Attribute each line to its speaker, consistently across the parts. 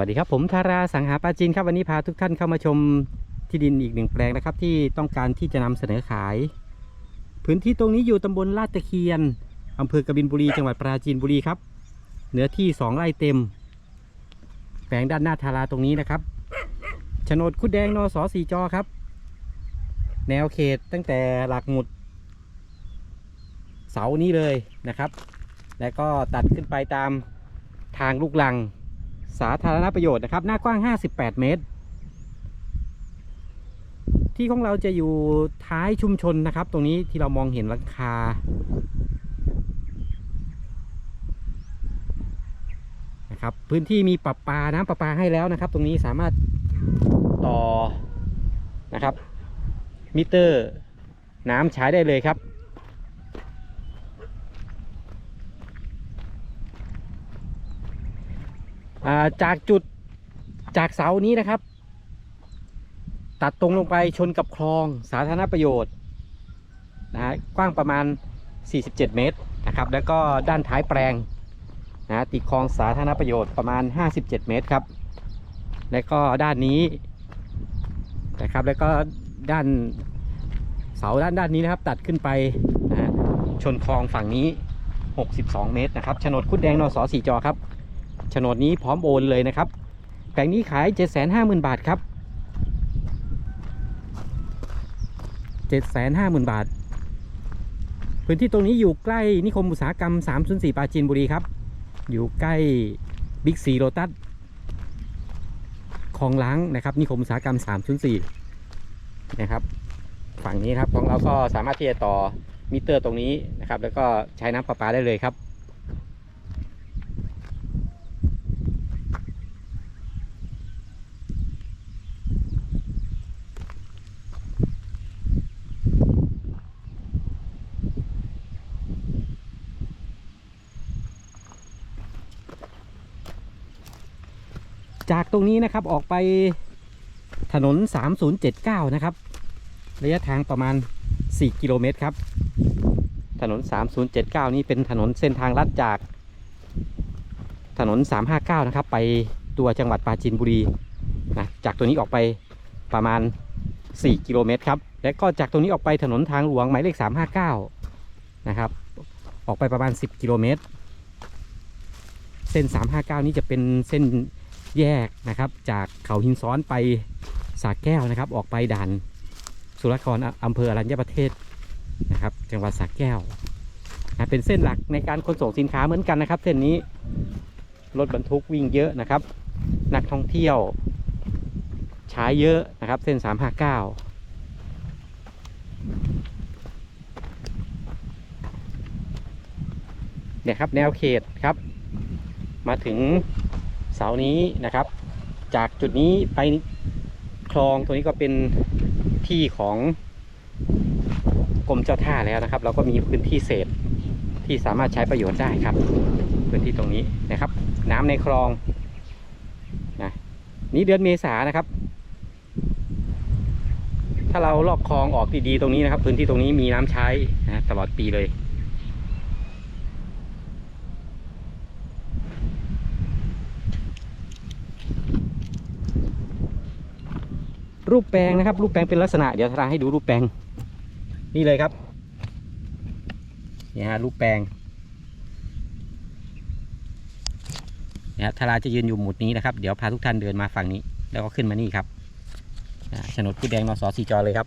Speaker 1: วัสดีครับผมธาราสังหาปาจินครับวันนี้พาทุกท่านเข้ามาชมที่ดินอีกหนึ่งแปลงนะครับ ที่ต้องการที่จะนำเสนอขาย พื้นที่ตรงนี้อยู่ตำบลลาดตะเคียนอำเภอกบินบุรีจังหวัดปราจีนบุรีครับเนื้อที่สองไร่เต็ม แปลงด้านหน้าทาราตรงนี้นะครับโฉนดคุดแดงนสสีจอครับ แนวเขตตั้งแต่หลักหมุด เสานี้เลยนะครับ แล้วก็ตัดขึ้นไปตามทางลูกลัง สาธารณประโยชน์นะครับ หน้ากว้าง 58 เมตร ที่ของเราจะอยู่ท้ายชุมชนนะครับ ตรงนี้ที่เรามองเห็นหลังคา นะครับ พื้นที่มีปรับปาน้ำประปาให้แล้วนะครับ ตรงนี้สามารถต่อนะครับ มิเตอร์ น้ำใช้ได้เลยครับ อ่า จากจุดจากเสานี้นะครับ ตัดตรงลงไปชนกับคลองสาธารณประโยชน์นะฮะกว้างประมาณ 47 เมตรนะครับแล้วก็ด้านท้ายแปลงนะติดคลองสาธารณประโยชน์ประมาณ 57 เมตรครับ แล้วก็ด้านนี้นะครับแล้วก็ด้านเสาด้านด้านนี้นะครับ ตัดขึ้นไปนะชนคลองฝั่งนี้ 62 เมตรนะครับโฉนดคุดแดงนสสีจอครับ โฉนดนี้พร้อมโอนเลยนะครับแปลงนี้ขาย 750,000 บาทครับ 750,000 บาท พื้นที่ตรงนี้อยู่ใกล้นิคมอุตสาหกรรม 304ปราจีนบุรีครับ อยู่ใกล้บิ๊กซีโรตัสคลองล้างนะครับ นิคมอุตสาหกรรม 304 นะครับ ฝั่งนี้ครับของเราก็สามารถที่จะต่อมิเตอร์ตรงนี้นะครับ แล้วก็ใช้น้ำประปาได้เลยครับ จากตรงนี้นะครับออกไปถนน 3079 นะครับ ระยะทางประมาณ 4 กิโลเมตรครับ ถนน 3079 นี้เป็นถนนเส้นทางลัดจากถนน 359 นะครับ ไปตัวจังหวัดปราจีนบุรีนะจากตัวนี้ออกไปประมาณ 4 กิโลเมตรครับ และก็จากตรงนี้ออกไปถนนทางหลวงหมายเลข 359 นะครับ ออกไปประมาณ 10 กิโลเมตร เส้น 359 นี้จะเป็นเส้น แยกนะครับ จากเขาหินซ้อนไปสาแก้วนะครับ ออกไปด่านสุรครอำเภออรัญญประเทศนะครับ จังหวัดสระแก้วนะเป็นเส้นหลักในการขนส่งสินค้าเหมือนกันนะครับ เส้นนี้รถบรรทุกวิ่งเยอะนะครับ นักท่องเที่ยวใช้เยอะนะครับ เส้น 359เนี่ยครับแนวเขตครับ มาถึง เสานี้นะครับ จากจุดนี้ไปคลองตัวนี้ก็เป็นที่ของกรมเจ้าท่าแล้วนะครับ เราก็มีพื้นที่เศษที่สามารถใช้ประโยชน์ได้ครับ พื้นที่ตรงนี้นะครับ น้ำในคลองนะนี่เดือนเมษานะครับ ถ้าเราลอกคลองออกดีๆตรงนี้นะครับ พื้นที่ตรงนี้มีน้ำใช้นะตลอดปีเลย รูปแปลงนะครับ รูปแปลงเป็นลักษณะ เดี๋ยวทาให้ดูรูปแปลง นี่เลยครับเนี่ยฮะรูปแปลงนี่ยฮะทาราจะยืนอยู่หมุดนี้นะครับ เดี๋ยวพาทุกท่านเดินมาฝั่งนี้ แล้วก็ขึ้นมานี่ครับโฉนดผู้แดงนสสีจอเลยครับ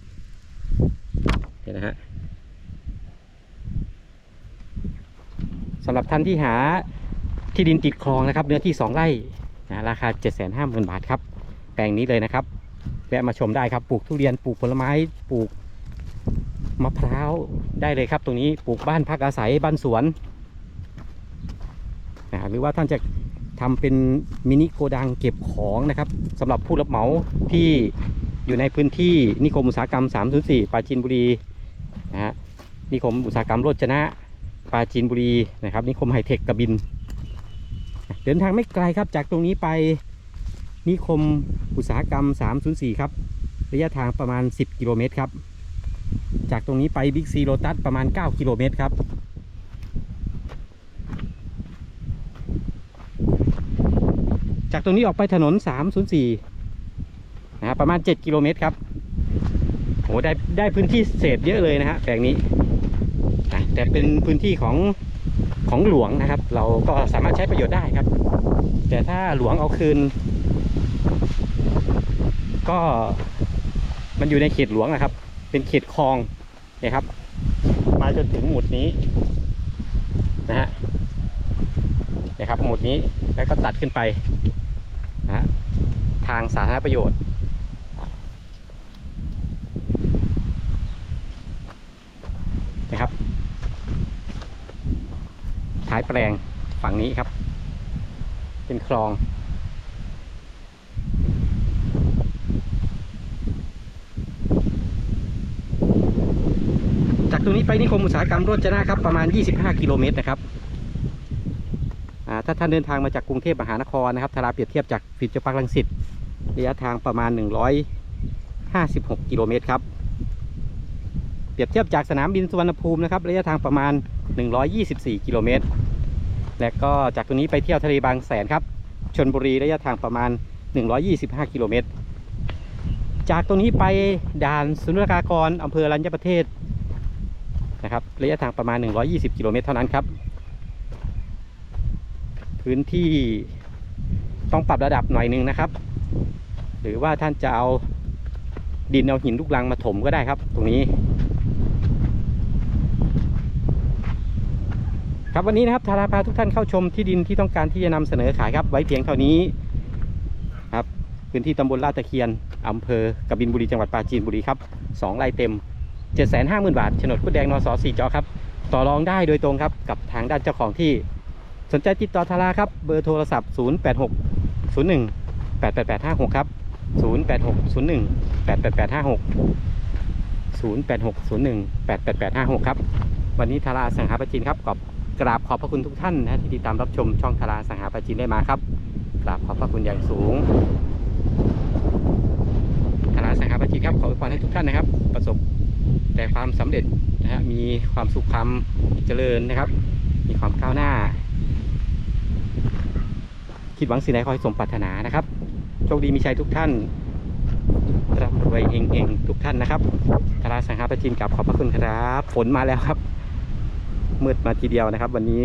Speaker 1: เดี๋ยวนะฮะสำหรับท่านที่หาที่ดินติดคลองนะครับ เนื้อที่ 2 ไร่นะราคา 750,000 บาทครับ แปลงนี้เลยนะครับ แวะมาชมได้ครับ ปลูกทุเรียนปลูกผลไม้ปลูกมะพร้าวได้เลยครับ ตรงนี้ปลูกบ้านพักอาศัยบ้านสวนนะหรือว่าท่านจะทำเป็นมินิโกดังเก็บของนะครับสำหรับผู้รับเหมาที่อยู่ในพื้นที่นิคมอุตสาหกรรม 304ปราจีนบุรีนะฮะนิคมอุตสาหกรรมโรจนะปราจีนบุรีนะครับ นิคมไฮเทคกระบิน เดินทางไม่ไกลครับจากตรงนี้ไป นิคมอุตสาหกรรม 304 ครับ ระยะทางประมาณ 10 กิโลเมตรครับ จากตรงนี้ไปบิ๊กซีโ o ตัสประมาณ 9 กิโลเมตรครับ จากตรงนี้ออกไปถนน 304นะฮะประมาณ 7 กิโลเมตรครับโหได้ได้พื้นที่เศษเยอะเลยนะฮะแปลงนี้นะแต่เป็นพื้นที่ของของหลวงนะครับ เราก็สามารถใช้ประโยชน์ได้ครับ แต่ถ้าหลวงเอาคืน ก็ มันอยู่ในเขตหลวงนะครับ เป็นเขตคลองนี่ยครับ มาจนถึงหมุดนี้นะฮะนี่ยครับหมุดนี้แล้วก็ตัดขึ้นไปนะฮะทางสาธารณประโยชน์นะครับท้ายแปลงฝั่งนี้ครับ เป็นคลอง จากต รงนี้ไปนิคมอุตสาหกรรมโรจนะครับ ประมาณ 25 กิโลเมตรนะครับถ้าท่านเดินทางมาจากกรุงเทพมหานครนะครับทาราเปรียบเทียบจากฟิวเจอร์พาร์คลังสิตระยะทางประมาณ 156 กิโลเมตรครับเปรียบเทียบจากสนามบินสุวรรณภูมินะครับระยะทางประมาณ 124 กิโลเมตร และก็จากตรงนี้ไปเที่ยวทะเลบางแสนครับชนบุรีระยะทางประมาณ 125 กิโลเมตร จากตรงนี้ไปด่านสุนทรกากรอำเภอรัญญประเทศ นะครับระยะทางประมาณ 120 กิโลเมตรเท่านั้นครับ พื้นที่ต้องปรับระดับหน่อยหนึงนะครับ หรือว่าท่านจะเอาดินเอาหินลูกรังมาถมก็ได้ครับ ตรงนี้ ครับวันนี้นะครับทาราพาทุกท่านเข้าชมที่ดินที่ต้องการที่จะนำเสนอขายครับ ไว้เพียงเท่านี้ครับพื้นที่ตำบลลาดตะเคียนอำเภอกบินบุรีจังหวัดปราจีนบุรีครับสองไร่เต็ม 750,000 บาทโฉนดกุดแดงนสสี่จอครับ ต่อรองได้โดยตรงครับ กับทางด้านเจ้าของที่ สนใจติดต่อทาราครับ เบอร์โทรศัพท์ 086 01 88856 ครับ 086 01 88856 086 01 88856 ครับ วันนี้ทาราสังหาประจินครับขอบกราบขอบพระคุณทุกท่านนะที่ติดตามรับชมช่องทาราสังหาประจินได้มาครับกราบขอบพระคุณอย่างสูงทาราสังหาประจินครับขออวยพรให้ทุกท่านนะครับ ประสบ แต่ความสำเร็จนะฮะมีความสุขความเจริญนะครับ มีความก้าวหน้า คิดหวังสิ่งใดขอให้สมปรารถนานะครับ โชคดีมีชัยทุกท่านร่ำรวยเฮงๆทุกท่านนะครับคาราสังหาประจินกับขอบพระคุณครับ ฝนมาแล้วครับมืดมาทีเดียวนะครับ วันนี้